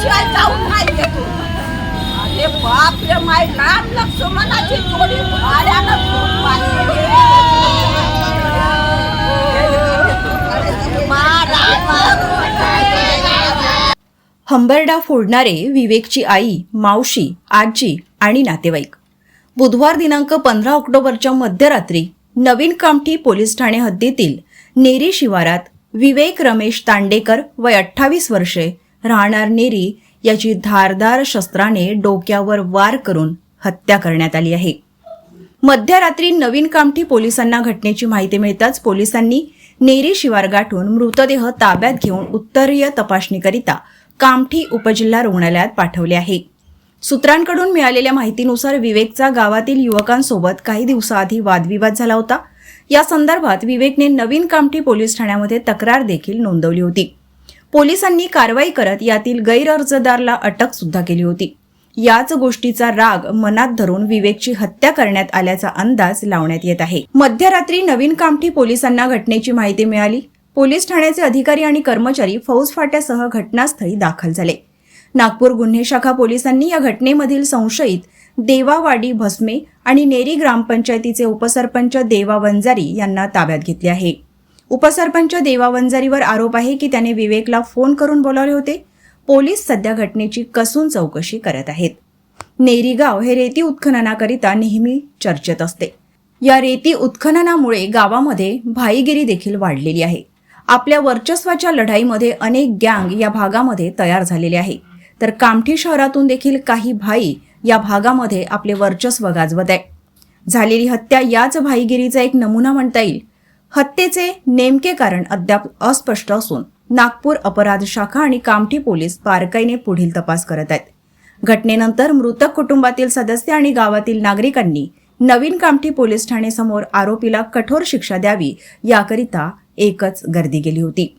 शिवाय जाऊन अरे बाप रे माय लक्ष्मणाची जोडी भाड्यानं खूप हंबरडा फोडणारे विवेकची आई मावशी आजी आणि नातेवाईक. बुधवार दिनांक पंधरा ऑक्टोबरच्या मध्यरात्री नवीन कामठी पोलीस ठाणे हद्दीतील नेरी शिवारात विवेक रमेश तांडेकर वय अठ्ठावीस वर्षे राहणार नेरी याची धारदार शस्त्राने डोक्यावर वार करून हत्या करण्यात आली आहे. मध्यरात्री नवीन कामठी पोलिसांना घटनेची माहिती मिळताच पोलिसांनी नेरी शिवार गाठून मृतदेह ताब्यात घेऊन उत्तरीय तपासणीकरिता कामठी उपजिल्हा रुग्णालयात पाठवले आहे. सूत्रांकडून मिळालेल्या माहितीनुसार विवेकचा गावातील युवकांसोबत काही दिवसाआधी वादविवाद झाला होता. या संदर्भात विवेकने नवीन कामठी पोलीस ठाण्यामध्ये तक्रार देखील नोंदवली होती. पोलिसांनी कारवाई करत यातील गैरअर्जदारला अटक सुद्धा केली होती. याच गोष्टीचा राग मनात धरून विवेकची हत्या करण्यात आल्याचा अंदाज लावण्यात येत आहे. मध्यरात्री नवीन कामठी पोलिसांना घटनेची माहिती मिळाली. पोलीस ठाण्याचे अधिकारी आणि कर्मचारी फौज फाट्यासह घटनास्थळी दाखल झाले. नागपूर गुन्हे शाखा पोलिसांनी या घटनेमधील संशयित देवावाडी भस्मे आणि नेरी ग्रामपंचायतीचे उपसरपंच देवा वंजारी यांना ताब्यात घेतले आहे. उपसरपंच देवा वंजारीवर आरोप आहे की त्याने विवेकला फोन करून बोलावले होते. पोलीस सध्या घटनेची कसून चौकशी करत आहेत. नेरीगाव हे रेती उत्खननाकरिता नेहमी चर्चेत असते. या रेती उत्खननामुळे गावामध्ये भाईगिरी देखील वाढलेली आहे. आपल्या वर्चस्वाच्या लढाईमध्ये अनेक गँग या भागामध्ये तयार झालेले आहे. तर कामठी शहरातून देखील काही भाई या भागामध्ये आपले वर्चस्व गाजवत आहे. झालेली हत्या याच भाईगिरीचा एक नमुना म्हणता येईल. हत्येचे नेमके कारण अद्याप अस्पष्ट असून नागपूर अपराध शाखा आणि कामठी पोलीस बारकाईने पुढील तपास करत आहेत. घटनेनंतर मृतक कुटुंबातील सदस्य आणि गावातील नागरिकांनी नवीन कामठी पोलीस ठाणेसमोर आरोपीला कठोर शिक्षा द्यावी याकरिता एकच गर्दी केली होती.